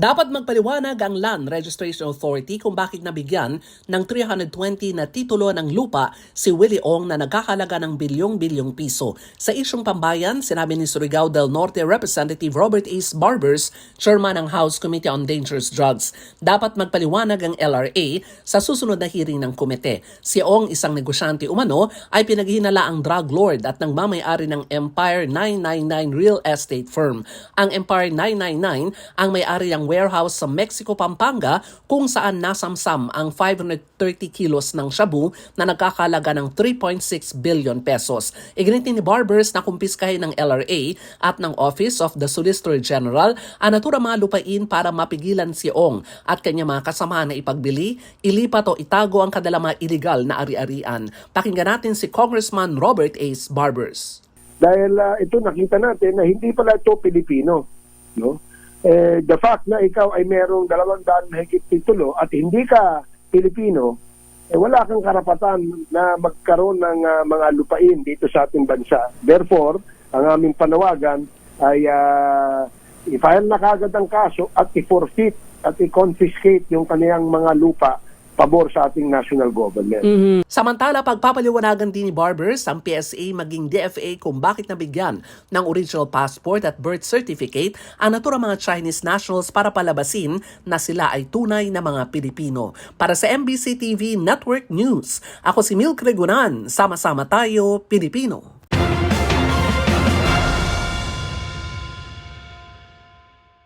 Dapat magpaliwanag ang Land Registration Authority kung bakit nabigyan ng 320 na titulo ng lupa si Willie Ong na nagkakalaga ng bilyong-bilyong piso. Sa isyong pambayan, sinabi ni Surigao del Norte Representative Robert Ace Barbers, chairman ng House Committee on Dangerous Drugs, dapat magpaliwanag ang LRA sa susunod na hearing ng komite. Si Ong, isang negosyante umano, ay pinaghinala ang drug lord at nang mamayari ng Empire 999 Real Estate Firm. Ang Empire 999 ang may-ari ng warehouse sa Mexico, Pampanga kung saan nasamsam ang 530 kilos ng shabu na nagkakalaga ng 3.6 billion pesos. Iginiti ni Barbers na kumpiskahin ng LRA at ng Office of the Solicitor General ang natura mga lupain para mapigilan si Ong at kanya mga kasama na ipagbili, ilipat o itago ang kanilang mga illegal na ari-arian. Pakinggan natin si Congressman Robert Ace Barbers. Dahil ah, ito nakita natin na hindi pala ito Pilipino, no? Eh, the fact na ikaw ay merong dalawang daan mahigit titulo at hindi ka Pilipino, eh wala kang karapatan na magkaroon ng ah, mga lupain dito sa ating bansa. Therefore, ang aming panawagan ay uh, i-file na kagad ang kaso at i-forfeit at i-confiscate yung kaniyang mga lupa pabor sa ating national government. Samantala, pagpapaliwanagan din ni Barbers ang PSA maging DFA kung bakit nabigyan ng original passport at birth certificate ang naturang mga Chinese nationals para palabasin na sila ay tunay na mga Pilipino. Para sa MBC TV Network News, ako si Milk Regunan. Sama-sama tayo, Pilipino.